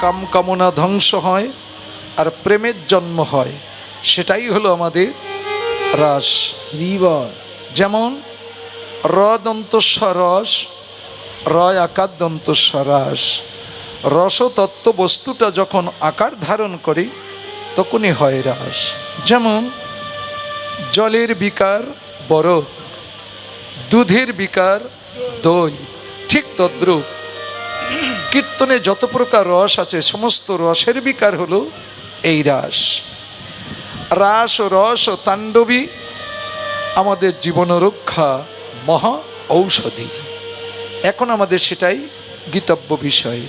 কাম কামনা ধ্বংস হয় আর প্রেমের জন্ম হয়। সেটাই হলো আমাদের রাস। যেমন র দন্তস্ব রস রয় আকার দন্তস্ব রাস রসতত্ত্ব বস্তুটা যখন আকার ধারণ করে তখনই হয় রাস। যেমন জলের বিকার বরফ দুধের বিকার দই ঠিক তদ্রূপ। কীর্তনে যত প্রকার রস আছে, সমস্ত রসের বিকার হলো এই রাস। রাস ও রস ও তাণ্ডবী আমাদের জীবন রক্ষা মহা ঔষধি। এখন আমাদের সেটাই গীতব্য বিষয়।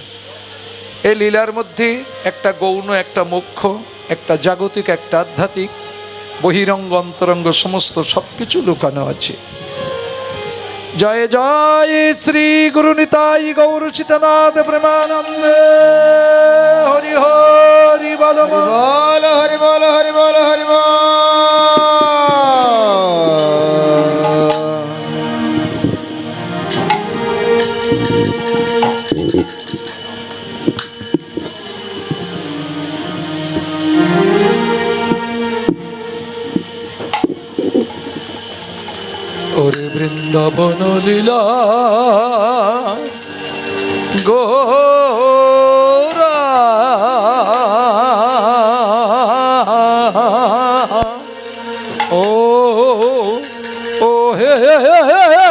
এই লীলার মধ্যে একটা গৌণ, একটা মুখ্য একটা জাগতিক, একটা আধ্যাত্মিক, বহিরঙ্গ, অন্তরঙ্গ, সমস্ত সব কিছু লুকানো আছে। জয় জয় শ্রী গুরু নিতাই গৌর চিতনাথ প্রেমানন্দ। হরি হরি বল বল, হরি বল হরি বল হরি বল। বৃন্দাবন লীলা গো ও ও হে হে হে হে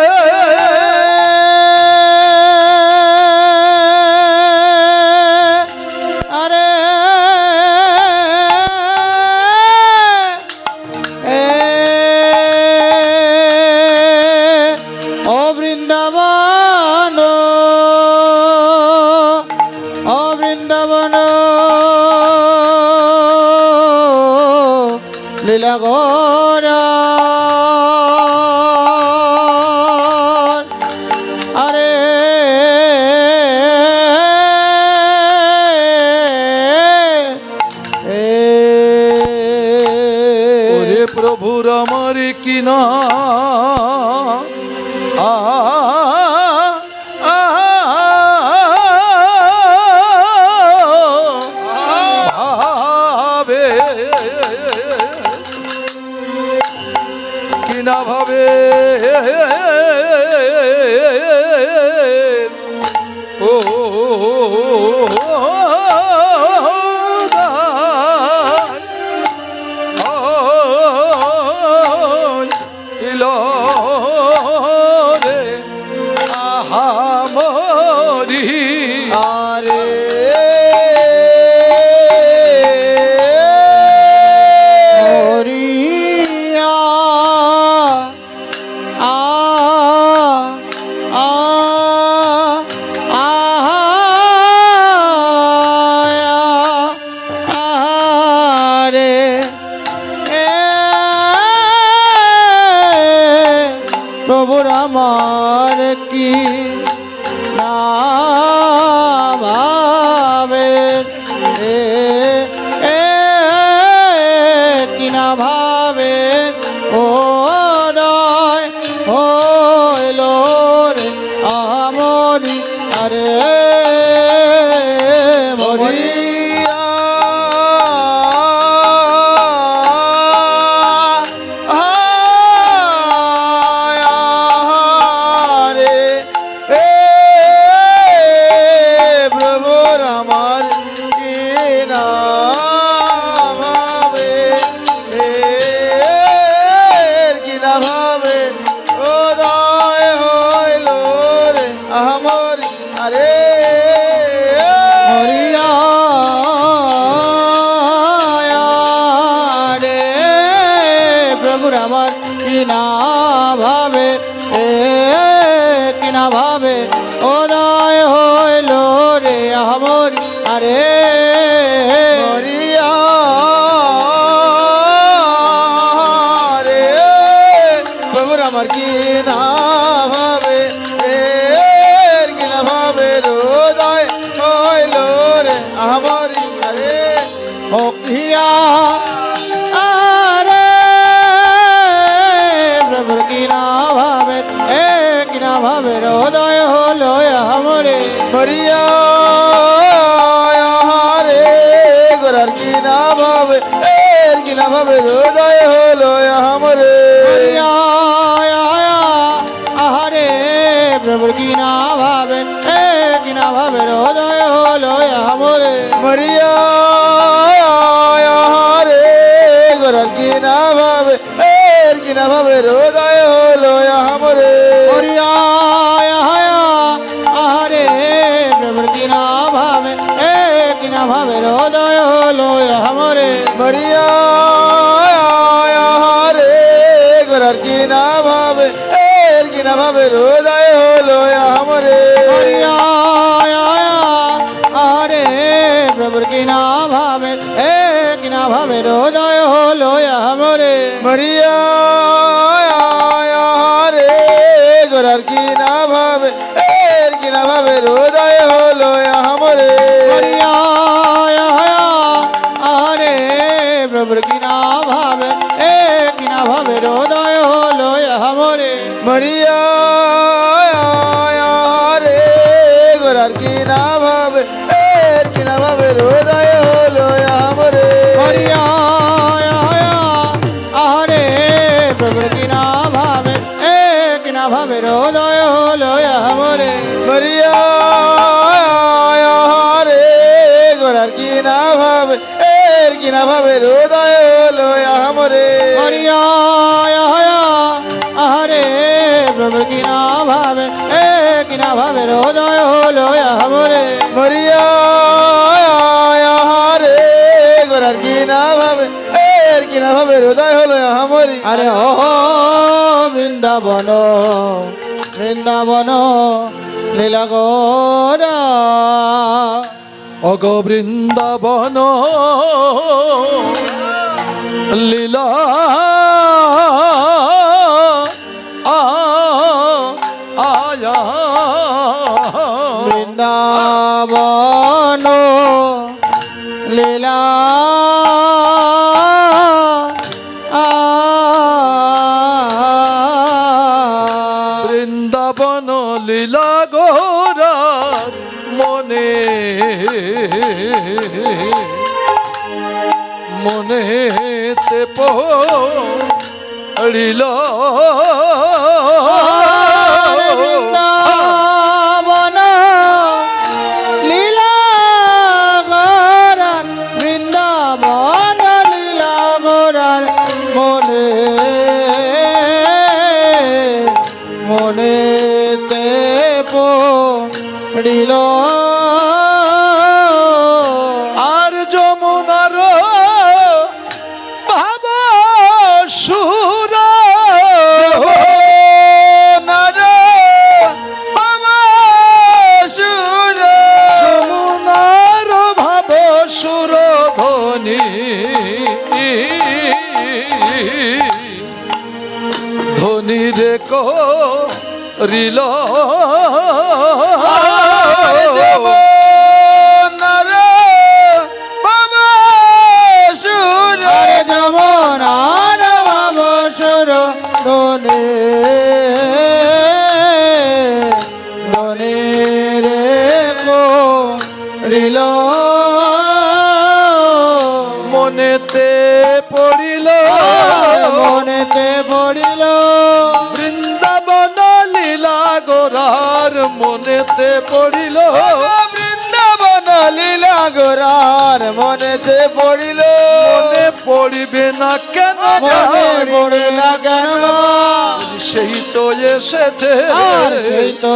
আমার আর কি না ভাবে এর কি না ভাবে রোজায় হলো আমরে। আহারে প্রভুর কি না ভাবে কি না ভাবে রোজায় হলো আমরে। মরিয়া আহারে গোর কি না ভাবে এর কি না ভাবে রোজায় গোরার কি না ভাবে এর কি না ভাবে হৃদয় হলো আমরে আহারে প্রভুর কিনা ভাবে এ কিনা ভাবে হৃদয় হলো আমরে মরিয়া রে গোরার কি না ভাবে এর কি না ভাবে হৃদয় হলো মরিয়া রে গোরার কি না ভাবে কি না ভাবে হৃদয় হলো আমরে। আরে প্রভুর কিনা ভাবে এ কিনা ভাবে হৃদয় হলো আমরে। মরিয়া রে গোরার কি না ভাবে এর কি না ভাবে হৃদয় কিনা ভাবে এ কিনা ভাবে হৃদয় হলো আমরে মরিয়া রে গোরার কি না ভাবে এর কি না ভাবে হৃদয় হলো আমরি আরে ও বৃন্দাবন বৃন্দাবন লীলা গোরা অগ বৃন্দাবন লীলা বৃন্দাবন লীলা। বৃন্দাবন লীলা গোরা মনে। মনেতে পড়িল। করিল মনেতে পড়িল। বৃন্দাবন লীলা গোরার মনেতে পড়িল। মনে পড়িবে না কেন মনে পড়ে না কেন? সেই তো এসেছে। সেই তো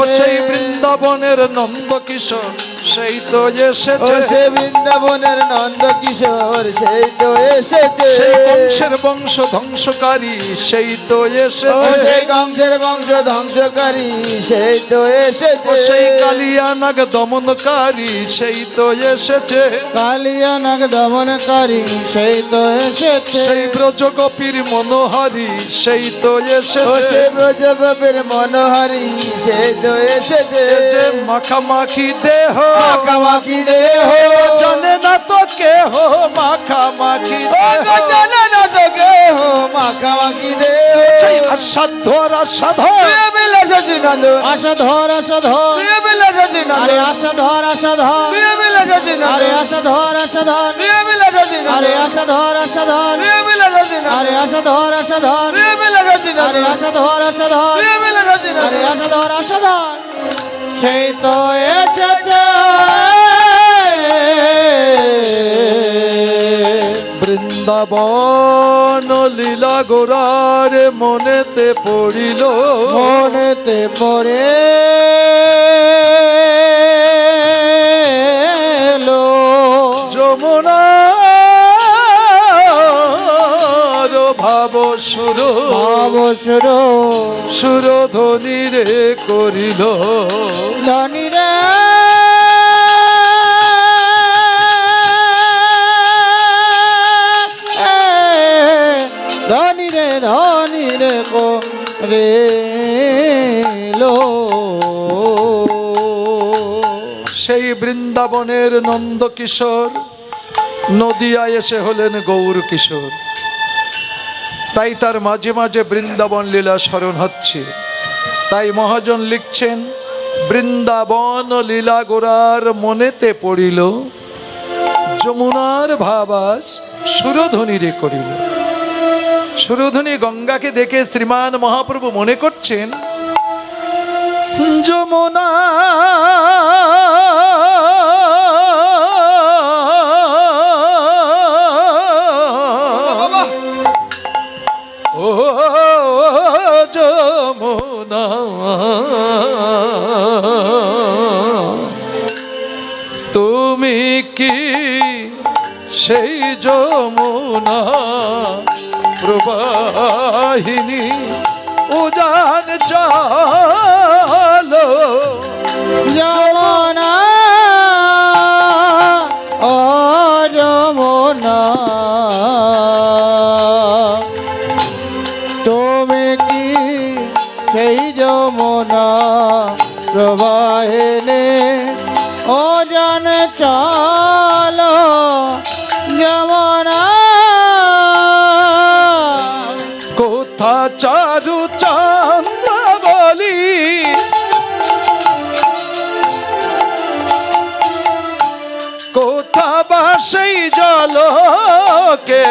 ও সেই বৃন্দাবনের নন্দ কিশোর সেই তো এসেছে। সে বৃন্দাবনের নন্দ কিশোর সেই তো এসেছে। সেই বংশের বংশ ধ্বংসকারী সেই তো এসেছে। সেই কংসের বংশ ধ্বংসকারী সেই তো এসেছে সেই কালিয়ানাগ দমনকারী সেই তো এসেছে। কালিয়া নাগ দমনকারী সেই তো এসেছে। সেই ব্রজগোপীর মনোহারী সেই তো ও এসেছে সে ব্রজগোপের মনোহারী তো এসেছে। মাখামাখি দেহ। মাখামাখি দেহ। জানে না তো কেহ মাখামাখি জানে না তো কেহ মাখামাখি দেহ। সেই আসাধ্য আর আসাধ প্রিয় বিলা সচিনন্দ আশা ধর আশা ধর প্রিয় বিলা সচিনন্দ আরে আশা ধর আশা ধর প্রিয় বিলা সচিনন্দ আরে আশা ধর আশা ধর প্রিয় বিলা সচিনন্দ আরে আশা ধর আশা ধর প্রিয় বিলা সচিনন্দ আরে আশা ধর আরে আশা ধর আশা ধর প্রিয় বিলা সচিনন্দ আরে আশা ধর আশা ধর সেই তো এসেছে। বৃন্দাবন লীলা গোরার মনেতে পড়িল। মনেতে পড়ে লো। যমুনার ভাব সুর অবসর সুর সুরধ্বনি রে করিল। জানি রে। ধনী রে ধনী রে রে লো সেই বৃন্দাবনের নন্দকিশোর নদিয়ায় এসে হলেন গৌর কিশোর। তাই তার মাঝে মাঝে বৃন্দাবন লীলা স্মরণ হচ্ছে। তাই মহাজন লিখছেন, বৃন্দাবন লীলা গোরার মনেতে পড়িল, যমুনার ভাবাস সুরধ্বনি রে করিল। সুরধ্বনি গঙ্গাকে দেখে শ্রীমান মহাপ্রভু মনে করছেন, যমুনা যমুনা প্রবাহিনী উজান চলো। যমুনা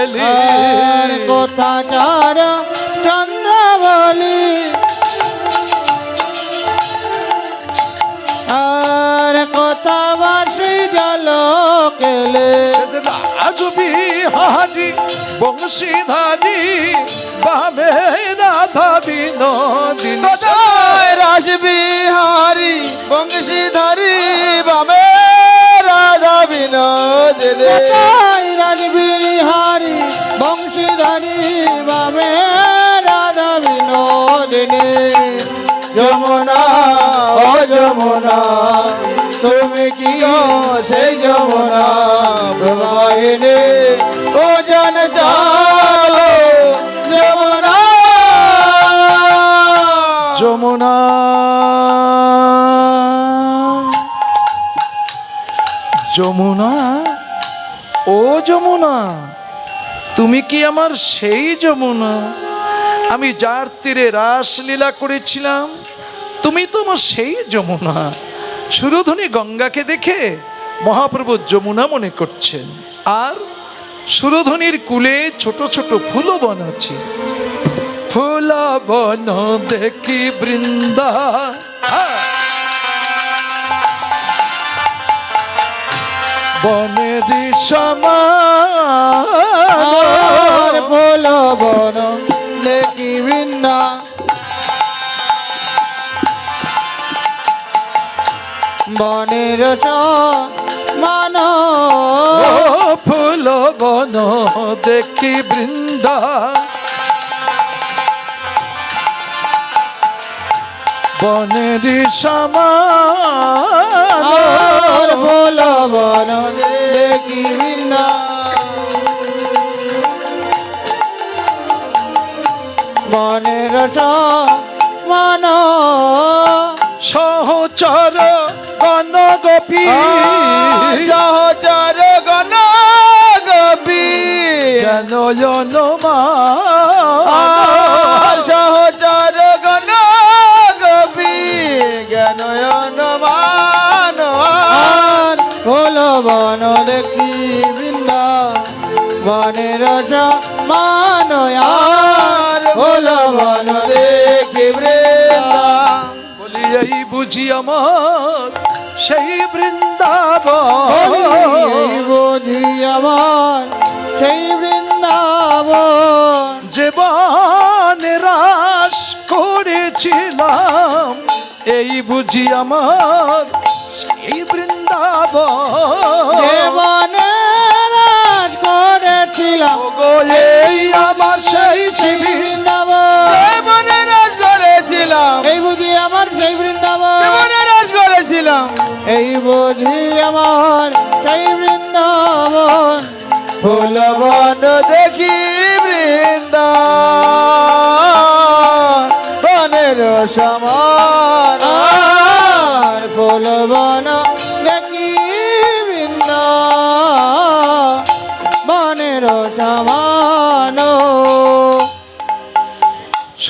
আর কোথা চার চন্দ্র বলি। আর কোথা বাসি জল কেলে। রাজু বিহারি বংশীধারী বামে রাধা বিনোদিনী। সদায় রাস বিহারি বংশীধারী বামে রাধা বিনোদ রে কোথায় রাজবিহারী বংশীধারী বাবে রাধা বিনোদিনী। যমুনা যমুনা, তুমি কি সেই যমুনা প্রবাহিনী ও জন যমুনা। যমুনা। যমুনা। ও যমুনা, তুমি কি আমার সেই যমুনা? আমি যার তীরে রাসলীলা করেছিলাম, তুমি তো আমার সেই যমুনা। সুরধ্বনি গঙ্গাকে দেখে মহাপ্রভু যমুনা মনে করছেন। আর সুরধ্বনির কুলে ছোট ছোট ফুলও বন আছে। ফুল বন দেখি বৃন্দা। বনের সমান। আর ফুল বন দেখি বৃন্দা বনের মান ও ফুল বন দেখি বৃন্দা। বনের সমান আর ফুল বন বৃন্দা বনের মান সহচর গণ গোপী সহচর গণ গোপী আর হলো বন দেখি বৃন্দা বনের মানয়ার। হলো বন দেখি বৃন্দা বলি এই বুঝি আমার সেই বৃন্দাবন। এই বুঝি আমার সেই বৃন্দাবন। জীবন রাস করেছিলাম এই বুঝি আমার সেই বৃন্দাবন জীবনে রাজ করেছিলাম এই আমার সেই বৃন্দাবন। জীবনে রাজ করেছিলাম এই বুঝি আমার সেই বৃন্দাবন। জীবনে রাজ করেছিলাম। এই বুঝি আমার সেই বৃন্দাবন। ফুল বন দেখি বৃন্দা বনের সমান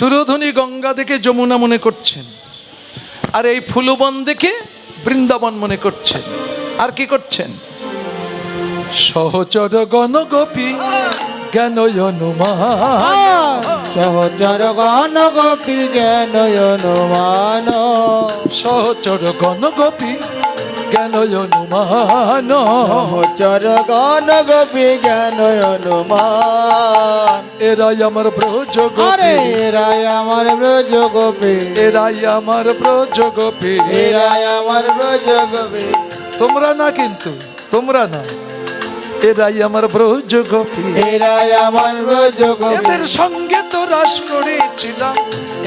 সুরধ্বনি গঙ্গা দেখে যমুনা মনে করছেন। আর এই ফুলবন দেখে বৃন্দাবন মনে করছেন। আর কি করছেন? সহচর গণ গোপী জ্ঞান সহচর গণ গোপী জ্ঞান সহচর গণ গোপী জ্ঞান অনুমান চর গণ গোপী জ্ঞান অনুমান এরাই আমার ব্রজ গোপী এরাই আমার ব্রজ গোপী এরাই আমার ব্রজ গোপী এরাই আমার ব্রজ গোপী তোমরা না কিন্তু তোমরা না। এরাই আমার ব্রজ গোপী। এরাই আমার ব্রজ গোপী। এদের সঙ্গে তো রাস করেছিলাম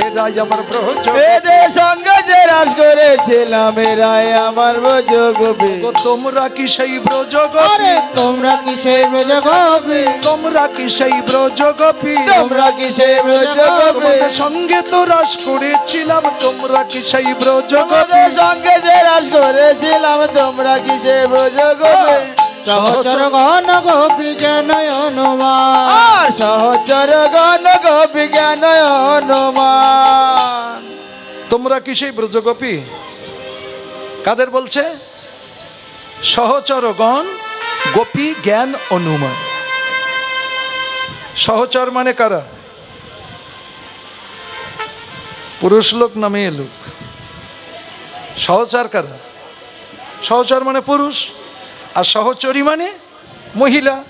এরাই আমার ব্রজ এদের সঙ্গে যে রাজ করেছিলাম এরাই আমার ব্রজ গোপী। তোমরা কি সেই ব্রজ গোপী? তোমরা কি সেই ব্রজ গোপী? তোমরা কি সেই ব্রজ গোপী? তোমরা কি সেই ব্রজ গোপী? সঙ্গে তো রাস করেছিলাম তোমরা কি সেই ব্রজ গোপী? সঙ্গে যে রাজ করেছিলাম তোমরা কি সেই ব্রজ গোপী? সহচর গণ গোপী জ্ঞান সহচর গণ গোপী জ্ঞান তোমরা কি সেই ব্রজ গোপী কাদের বলছে? সহচরগণ গোপী জ্ঞান অনুমান। সহচর মানে কারা? পুরুষ লোক না মেয়ে লোক? সহচর কারা? সহচর মানে পুরুষ? আর সহচরী মানে মহিলা।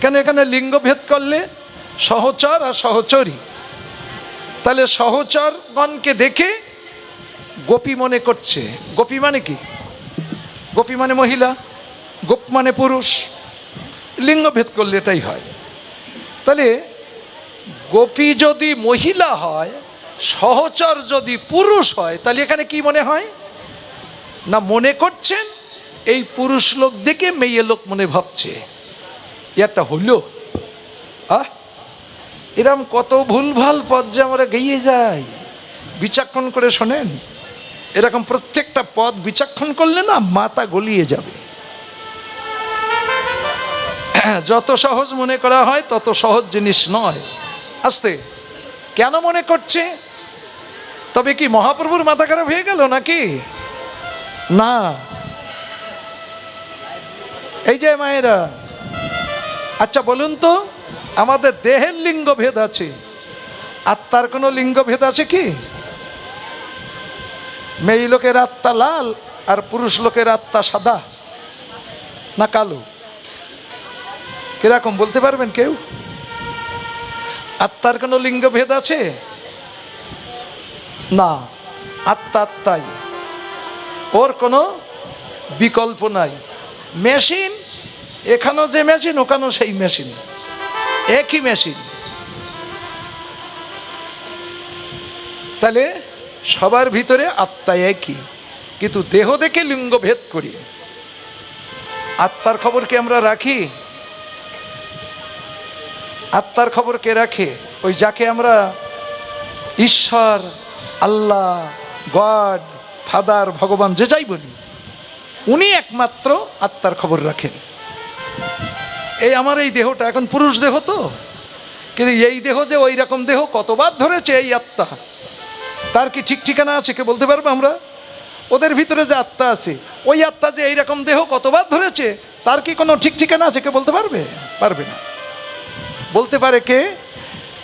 কেন এখানে লিঙ্গ ভেদ করলে সহচর আর সহচরী? তাহলে সহচরগণকে দেখে গোপী মনে করছে। গোপী মানে কি? গোপী মানে মহিলা, গোপ মানে পুরুষ। লিঙ্গ ভেদ করলে এটাই হয়। তাহলে গোপী যদি মহিলা হয়, সহচর যদি পুরুষ হয়, তাহলে এখানে কি মনে হয়? না মনে করছেন এই পুরুষ লোক দেখে মেয়ে লোক মনে ভাবছে একটা হলো? আহ? এরম কত ভুলভাল পদ যে আমরা গেয়ে যাই? বিচক্ষণ করে শোনেন, এরকম প্রত্যেকটা পদ বিচক্ষণ করলে না মাথা গলিয়ে যাবে। যত সহজ মনে করা হয়, তত সহজ জিনিস নয়। আস্তে, কেন মনে করছে? তবে কি মহাপ্রভুর মাথা খারাপ হয়ে গেল নাকি? না। এই যে মায়েরা আচ্ছা বলুন তো, আমাদের দেহের লিঙ্গ ভেদ আছে, আত্মার কোনো লিঙ্গ ভেদ আছে কি? মেয়ে লোকের আত্মা লাল আর পুরুষ লোকের আত্মা সাদা না কালো? কীরকম বলতে পারবেন কেউ? আত্মার কোনো লিঙ্গ ভেদ আছে? না আত্মা আত্মাই ওর কোনো বিকল্প নাই। মেশিন, এখানেও যে মেশিন, ওখানেও সেই মেশিন। একই মেশিন। তাহলে সবার ভিতরে আত্মা একই, কিন্তু দেহ দেখে লিঙ্গ ভেদ করি। আত্মার খবর কি আমরা রাখি? আত্মার খবর কে রাখে? ওই যাকে আমরা ঈশ্বর, আল্লাহ, গড, ফাদার, ভগবান, যে যাই বলি। উনি একমাত্র আত্মার খবর রাখেন। এই আমার এই দেহটা, এখন পুরুষ দেহ তো। কিন্তু এই দেহ যে ওই রকম দেহ কতবার ধরেছে এই আত্মা? তার কি ঠিক ঠিকানা আছে কে বলতে পারব আমরা? ওদের ভিতরে যে আত্মা আছে, ওই আত্মা যে এইরকম দেহ কতবার ধরেছে, তার কি কোনো ঠিক ঠিকানা আছে কে বলতে পারবে? পারবে না। বলতে পারে কে?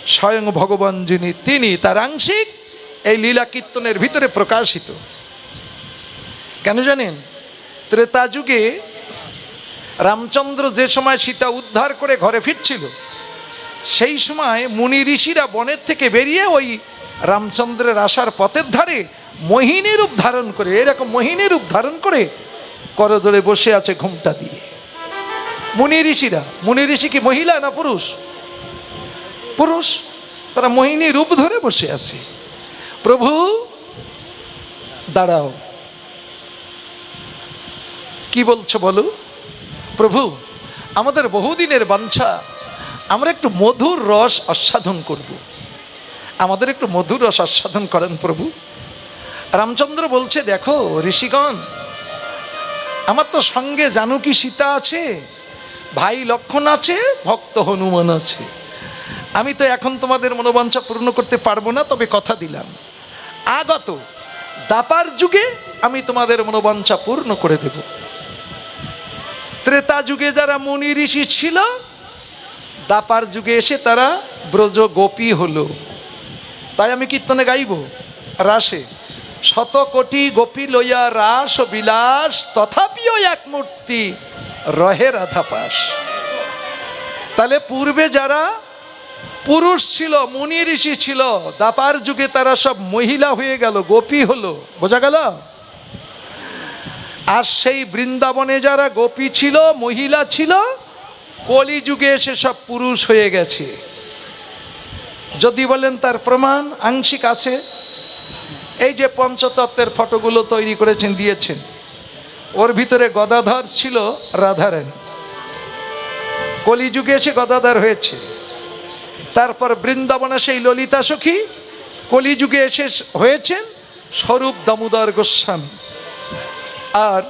স্বয়ং ভগবান যিনি, তিনি তার আংশিক এই লীলা কীর্তনের ভিতরে প্রকাশিত। কেন জানেন? ত্রেতা যুগে রামচন্দ্র যে সময় সীতা উদ্ধার করে ঘরে ফিরছিল, সেই সময় মুনি ঋষিরা বনের থেকে বেরিয়ে ওই রামচন্দ্রের আসার পথের ধারে মোহিনী রূপ ধারণ করে, এরকম মোহিনী রূপ ধারণ করে করদরে বসে আছে ঘুমটা দিয়ে। মুনি ঋষিরা, মুনি ঋষি কি মহিলা না পুরুষ? পুরুষ, তারা মোহিনী রূপ ধরে বসে আছে। প্রভু, দাঁড়াও। কি বলছো বলো? প্রভু, আমাদের বহুদিনের বাঞ্ছা, আমরা একটু মধুর রস আস্বাদন করব। আমাদের একটু মধুর রস আস্বাদন করেন প্রভু। রামচন্দ্র বলছে, দেখো, ঋষিগণ, আমার তো সঙ্গে জানকী সীতা আছে? ভাই লক্ষণ আছে, ভক্ত হনুমান আছে। আমি তো এখন তোমাদের মনোবাঞ্ছা পূর্ণ করতে পারব না, তবে কথা দিলাম। আগত, দাপার যুগে আমি তোমাদের মনোবাঞ্ছা পূর্ণ করে দেব। ত্রেতা যুগে যারা মুনি ঋষি ছিল, দাপার যুগে এসে তারা ব্রজ গোপী হলো। তাই আমি কীর্তনে গাইব। রাসে, শত কোটি গোপী লইয়া রাস ও বিলাস, তথাপিও এক মূর্তি রহে রাধাপাস তাহলে পূর্বে যারা পুরুষ ছিল, মুনি ঋষি ছিল, দাপার যুগে তারা সব মহিলা হয়ে গেল, গোপী হলো। বোঝা গেল? আর সেই বৃন্দাবনে যারা গোপী ছিল, মহিলা ছিল, কলিযুগে এসে সব পুরুষ হয়ে গেছে। যদি বলেন তার প্রমাণ, আংশিক আছে। এই যে পঞ্চতত্ত্বের ফটোগুলো তৈরি করেছেন, দিয়েছেন। ওর ভিতরে গদাধর ছিল রাধারানী। কলিযুগে এসে গদাধর হয়েছে। তারপর বৃন্দাবনে সেই ললিতা সখী কলিযুগে এসে হয়েছেন স্বরূপ দামোদর গোস্বামী। আর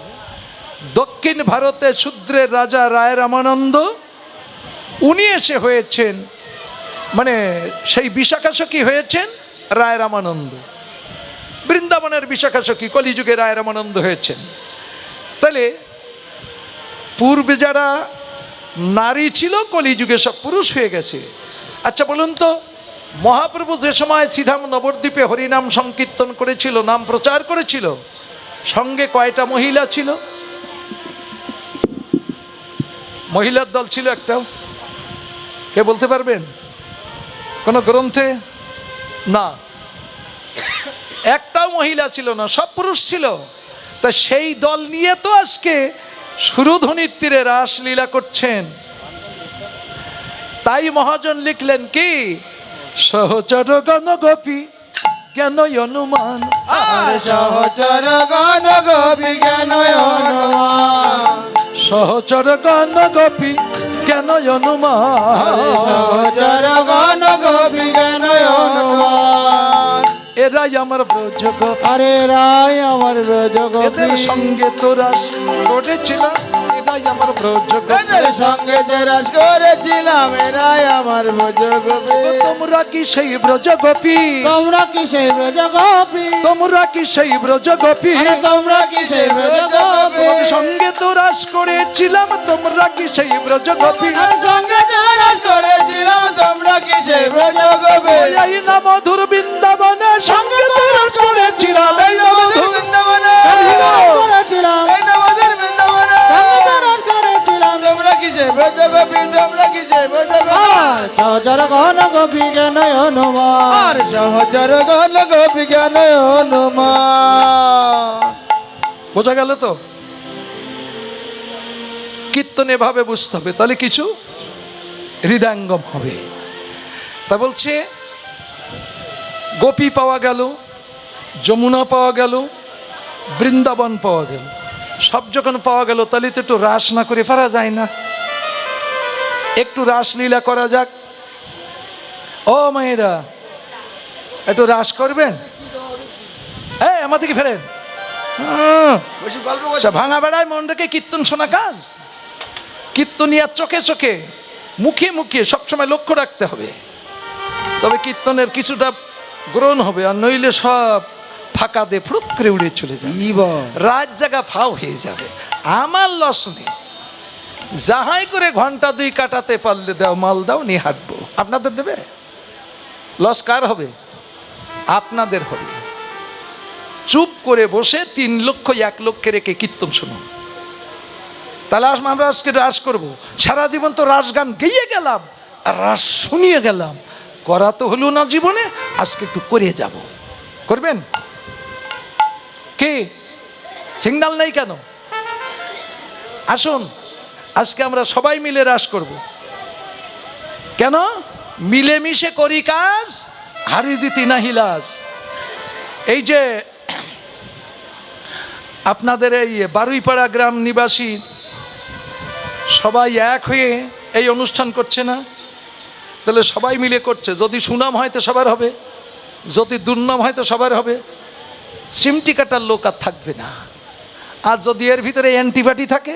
দক্ষিণ ভারতে শূদ্রের রাজা রায় রামানন্দ, উনি এসে হয়েছেন মানে সেই বিশাখা সখী হয়েছেন রায় রামানন্দ। বৃন্দাবনের বিশাখা সখী কলিযুগে রায় রামানন্দ হয়েছেন। তাহলে পূর্বে যারা নারী ছিল, কলিযুগে সব পুরুষ হয়ে গেছে। আচ্ছা বলুন তো, মহাপ্রভু যে সময় সিধাম নবদ্বীপে হরিনাম সংকীর্তন করেছিল, নাম প্রচার করেছিল সঙ্গে কয়টা মহিলা ছিল? মহিলার দল ছিল একটাও। কে বলতে পারবেন? কোনো গ্রন্থে? না। একটাও মহিলা ছিল না, সব পুরুষ ছিল। তা সেই দল নিয়ে তো আজকে সুরধ্বনির তীরে রাসলীলা করছেন। তাই মহাজন লিখলেন কি? সহচর গণ গোপী জ্ঞান অনুমান আর সহচর গণ গোপী জ্ঞান অনুমান সহচর গণ গোপী জ্ঞান অনুমান সহচর গণ গোপী জ্ঞান হনুমান এরাই আমার ব্রজ গোপী আরে রায় আমার ব্রজ গোপী এদের সঙ্গে তোরা করেছিলাম এরাই আমার ব্রজ এদের সঙ্গে যে রাজ করেছিলাম এরাই আমার ব্রজ গোপী তোমরা কি সেই ব্রজ গোপী তোমরা কি সেই ব্রজ গোপী তোমরা কি সেই ব্রজ গোপী আরে তোমরা কি সেই ব্রজ গোপী তোমার সঙ্গে তো রাস করেছিলাম তোমরা কি সেই ব্রজ গোপী সঙ্গে যে রাজ করেছিলাম বোঝা গেল তো? কীর্তন এভাবে বুঝতে হবে, তাহলে কিছু হৃদয়ঙ্গম হবে। তা বলছে, গোপী পাওয়া গেল, যমুনা পাওয়া গেল, বৃন্দাবন পাওয়া গেল। সব যখন পাওয়া গেল, তাহলে তো একটু রাস না করে পারা যায় না। একটু রাসলীলা করা যাক। ও মায়েরা একটু রাস করবেন? এই ফেরেন। হুম। বেশি গল্প আচ্ছা ভাঙা বেড়ায় মন রেখে কীর্তন শোনা কাজ? কীর্তনিয়ার চোখে চোখে মুখে মুখে সবসময় লক্ষ্য রাখতে হবে। তবে কীর্তনের কিছুটা গ্রহণ হবে আর নইলে সব ফাঁকা দিয়ে ফুরুত করে উড়ে চলে যাবে। রাত জায়গা ফাও হয়ে যাবে। আমার লস নেই। যাহাই করে ঘণ্টা দুই কাটাতে পারলে দাও মাল দাও নিয়ে হাঁটবো। আপনাদের দেবে? লস কার হবে? আপনাদের হবে। চুপ করে বসে তিন লক্ষ, এক লক্ষে রেখে কীর্তন শুনুন। তাহলে আমরা আজকে রাস করব। সারা জীবন তো রাস গান গেয়ে গেলাম, আর রাস শুনিয়ে গেলাম। করা তো হলো না জীবনে, আজকে একটু করে যাব। করবেন? কে? সিগনাল নেই কেন? আসুন, আজকে আমরা সবাই মিলে রাস করব। কেন? মিলেমিশে করি কাজ। হারি জিতি নাহিলাস এই যে আপনাদের এই বারুইপাড়া গ্রাম নিবাসী সবাই এক হয়ে এই অনুষ্ঠান করছে না? তাহলে সবাই মিলে করছে। যদি সুনাম হয় তো সবার হবে, যদি দুর্নাম হয় তো সবার হবে। সিমটি কাটার লোক আর থাকবে না। আর যদি এর ভিতরে অ্যান্টিবাটি থাকে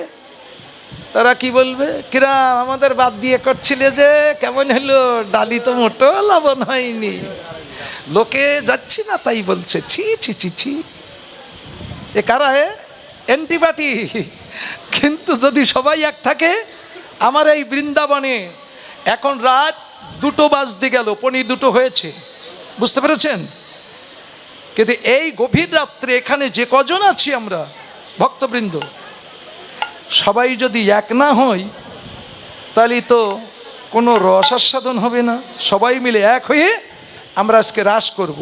তারা কি বলবে? কিরা আমাদের বাদ দিয়ে করছিলে যে, কেমন হলো? ডালি তো মোটো লবণ হয়নি। লোকে যাচ্ছি না তাই বলছে। ছি ছি ছি ছি। এ কারা হে? অ্যান্টিবাটি। কিন্তু যদি সবাই এক থাকে, আমার এই বৃন্দাবনে এখন রাত দুটো বাজতে গেল পনি দুটো হয়েছে। বুঝতে পেরেছেন? কিন্তু এই গভীর রাত্রে এখানে যে কজন আছি আমরা, ভক্তবৃন্দ সবাই যদি এক না হই তাহলে তো কোনো রস আস্বাদন হবে না। সবাই মিলে এক হয়ে আমরা আজকে রাস করব।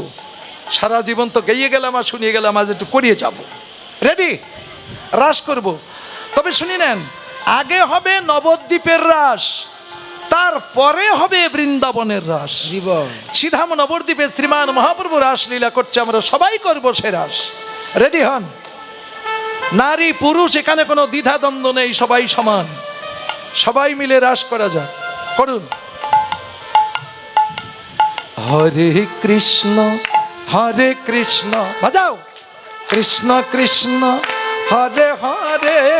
সারা জীবন তো গেয়ে গেলাম আর শুনিয়ে গেলাম আজ একটু করিয়ে যাব। রেডি রাস করব। তবে শুনি নেন আগে হবে নবদ্বীপের রাস তারপরে হবে বৃন্দাবনের রাস। জীবন। সিধাম নবদ্বীপে শ্রীমান মহাপ্রভু রাসলীলা করছে আমরা সবাই করব সে রাস। রেডি হন? নারী, পুরুষ, এখানে কোনো দ্বিধাদ্বন্দ্ব নেই, সবাই সমান। সবাই মিলে রাস করা যাক। করুন। হরে কৃষ্ণ হরে কৃষ্ণ। বাজাও। কৃষ্ণ কৃষ্ণ, হরে হরে।